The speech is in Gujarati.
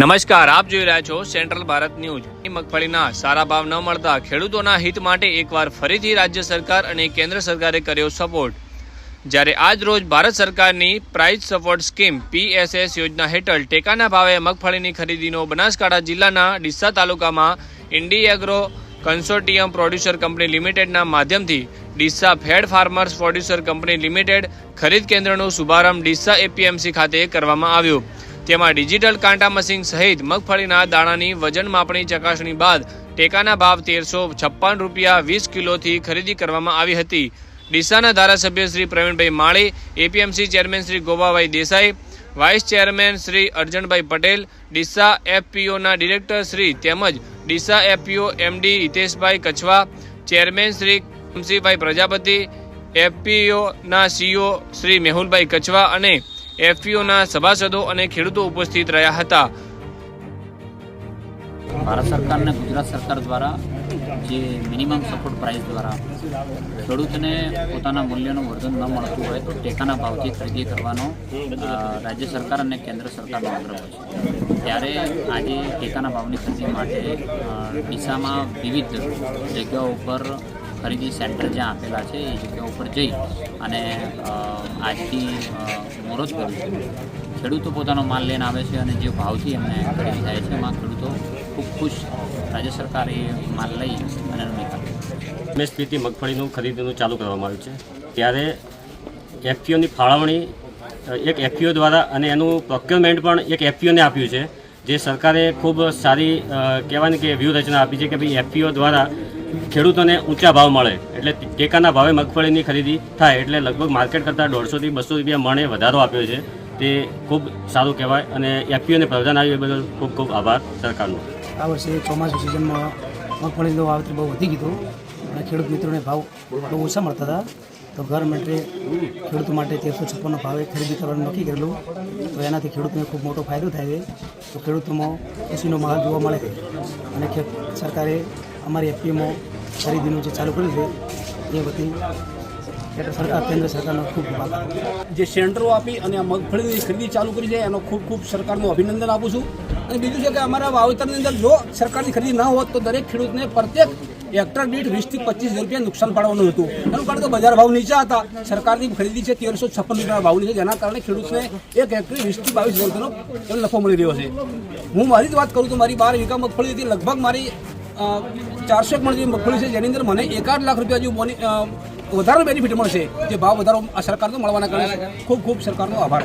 નમસ્કાર, આપ જોઈ રહ્યા છો સેન્ટ્રલ ભારત ન્યૂઝ. મગફળીના સારા ભાવ ન મળતા ખેડૂતોના હિત માટે એકવાર ફરીથી રાજ્ય સરકાર અને કેન્દ્ર સરકારે કર્યો સપોર્ટ. જ્યારે આજ રોજ ભારત સરકારની પ્રાઇસ સપોર્ટ સ્કીમ પીએસએસ યોજના હેઠળ ટેકાના ભાવે મગફળીની ખરીદીનો બનાસકાંઠા જિલ્લાના ડીસા તાલુકામાં Indi Agro Consortium Producer Company લિમિટેડના માધ્યમથી Deesa Fed Farmers Producer Company Limited ખરીદ કેન્દ્રનો શુભારંભ ડીસા એપીએમસી ખાતે કરવામાં આવ્યો. તેમાં ડિજિટલ કાંટા મશીન સહિત મગફળીના દાણાની વજન માપણી ચકાસણી બાદ ટેકાના ભાવ તેરસો છપ્પન રૂપિયા વીસ કિલોથી ખરીદી કરવામાં આવી હતી. ડીસાના ધારાસભ્ય Shri Pravinbhai Mali, APMC chairman Shri Govabhai Desai, vice chairman Shri Arjanbhai Patel, Deesa એફપીઓના director Shri તેમજ Deesa FPO MD Hiteshbhai Kachhva, chairman Shri Kamsibhai Prajapati, એફપીઓના CO Shri Mehulbhai Kachhwa અને એફપીઓના સભાસદો અને ખેડૂતો ઉપસ્થિત રહ્યા હતા. ભારત સરકાર અને ગુજરાત સરકાર દ્વારા જે મિનિમમ સપોર્ટ પ્રાઇસ દ્વારા ખેડૂતને પોતાના મૂલ્યનું વર્ધન ન મળતું હોય તો ટેકાના ભાવથી ખરીદી કરવાનો રાજ્ય સરકાર અને કેન્દ્ર સરકારનો આગ્રહ છે. ત્યારે આજે ટેકાના ભાવની ખરીદી માટે ડીસામાં વિવિધ જગ્યાઓ ઉપર ખરીદી સેન્ટર જ્યાં આપેલા છે, એ જગ્યાઓ ઉપર જઈ અને આજથી મુહૂર્ત કર્યું છે. ખેડૂતો પોતાનો માલ લઈને આવે છે અને જે ભાવથી એમને ખરીદી થાય છે, એમાં ખેડૂતો ખૂબ ખુશ રાજ્ય સરકાર માલ લઈ અને નિકાલ છે. એમએસપીથી મગફળીનું ખરીદીનું ચાલુ કરવામાં આવ્યું છે. ત્યારે એફપીઓની ફાળવણી એક એફપીઓ દ્વારા અને એનું પ્રોક્યોરમેન્ટ પણ એક એફપીઓને આપ્યું છે. જે સરકારે ખૂબ સારી કહેવાની કે વ્યૂહરચના આપી છે કે ભાઈ એફપીઓ દ્વારા ખેડૂતોને ઊંચા ભાવ મળે એટલે ટેકાના ભાવે મગફળીની ખરીદી થાય એટલે લગભગ માર્કેટ કરતાં દોઢસોથી બસો રૂપિયા મણે વધારો આપ્યો છે. તે ખૂબ સારું કહેવાય અને એફપીઓને પ્રધાન આવ્યું એ બદલ ખૂબ ખૂબ આભાર સરકારનો. આ વર્ષે ચોમાસું સિઝનમાં મગફળીનો વાવેતર બહુ વધી ગયું અને ખેડૂત મિત્રોને ભાવ બહુ ઓછા મળતા હતા. તો ગવર્મેન્ટે ખેડૂતો માટે તેરસો છપ્પનનો ભાવે ખરીદી કરવાનું નક્કી કરેલું. તો એનાથી ખેડૂતને ખૂબ મોટો ફાયદો થાય છે. તો ખેડૂતોમાં ખુશીનો માહોલ જોવા મળે છે. અને સરકારે અમારી એફપીમાં ખરીદીનું જે ચાલુ કર્યું છે, એ બધી સરકાર, કેન્દ્ર સરકારનો ખૂબ જે સેન્ટરો આપી અને મગફળીની ખરીદી ચાલુ કરી છે, એનો ખૂબ ખૂબ સરકારનું અભિનંદન આપું છું. અને બીજું છે કે અમારા વાવેતરની અંદર જો સરકારની ખરીદી ના હોત, તો દરેક ખેડૂતને પ્રત્યેક હેક્ટર દીઠ વીસથી પચીસ રૂપિયા નુકસાન પાડવાનું હતું. એનું કારણ કે બજાર ભાવ નીચા હતા. સરકારની ખરીદી છે, તેરસો છપ્પન રૂપિયા ભાવની છે જેના કારણે ખેડૂતને એક હેક્ટરે વીસથી બાવીસ રૂપિયાનો નફો મળી રહ્યો છે. હું મારી જ વાત કરું તો મારી બાર વીઘા મગફળી હતી લગભગ મારી ચારસો મણ જેવી મગફળી છે, જેની અંદર મને એકાદ લાખ રૂપિયા જેવું બોની વધારે બેનિફિટ મળશે, જે ભાવ વધારો આ સરકારનો મળવાના કારણે ખૂબ ખૂબ સરકારનો આભાર.